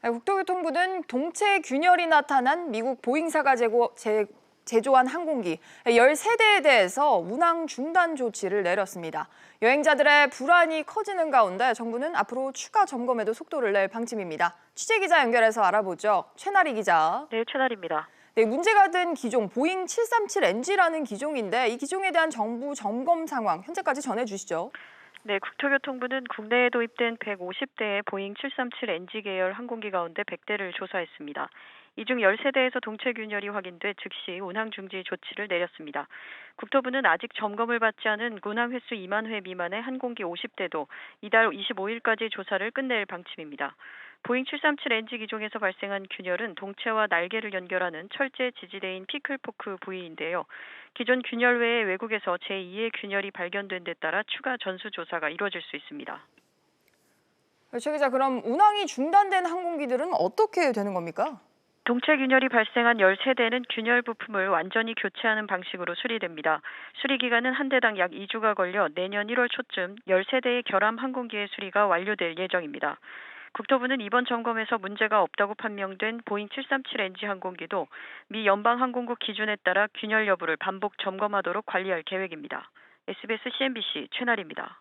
네, 국토교통부는 동체 균열이 나타난 미국 보잉사가 제고, 제, 제조한 항공기 13대에 대해서 운항 중단 조치를 내렸습니다. 여행자들의 불안이 커지는 가운데 정부는 앞으로 추가 점검에도 속도를 낼 방침입니다. 취재 기자 연결해서 알아보죠. 최나리 기자. 네, 최날입니다. 네, 문제가 된 기종 보잉 737NG라는 기종인데 이 기종에 대한 정부 점검 상황 현재까지 전해주시죠. 네, 국토교통부는 국내에 도입된 150대의 보잉 737NG 계열 항공기 가운데 100대를 조사했습니다. 이 중 13대에서 동체 균열이 확인돼 즉시 운항 중지 조치를 내렸습니다. 국토부는 아직 점검을 받지 않은 운항 횟수 2만 회 미만의 항공기 50대도 이달 25일까지 조사를 끝낼 방침입니다. 보잉 737NG 기종에서 발생한 균열은 동체와 날개를 연결하는 철제 지지대인 피클포크 부위인데요. 기존 균열 외에 외국에서 제2의 균열이 발견된 데 따라 추가 전수 조사가 이루어질 수 있습니다. 최 기자, 그럼 운항이 중단된 항공기들은 어떻게 되는 겁니까? 동체 균열이 발생한 13대는 균열 부품을 완전히 교체하는 방식으로 수리됩니다. 수리 기간은 한 대당 약 2주가 걸려 내년 1월 초쯤 13대의 결함 항공기의 수리가 완료될 예정입니다. 국토부는 이번 점검에서 문제가 없다고 판명된 보잉 737NG 항공기도 미 연방항공국 기준에 따라 균열 여부를 반복 점검하도록 관리할 계획입니다. SBS CNBC 최나리입니다.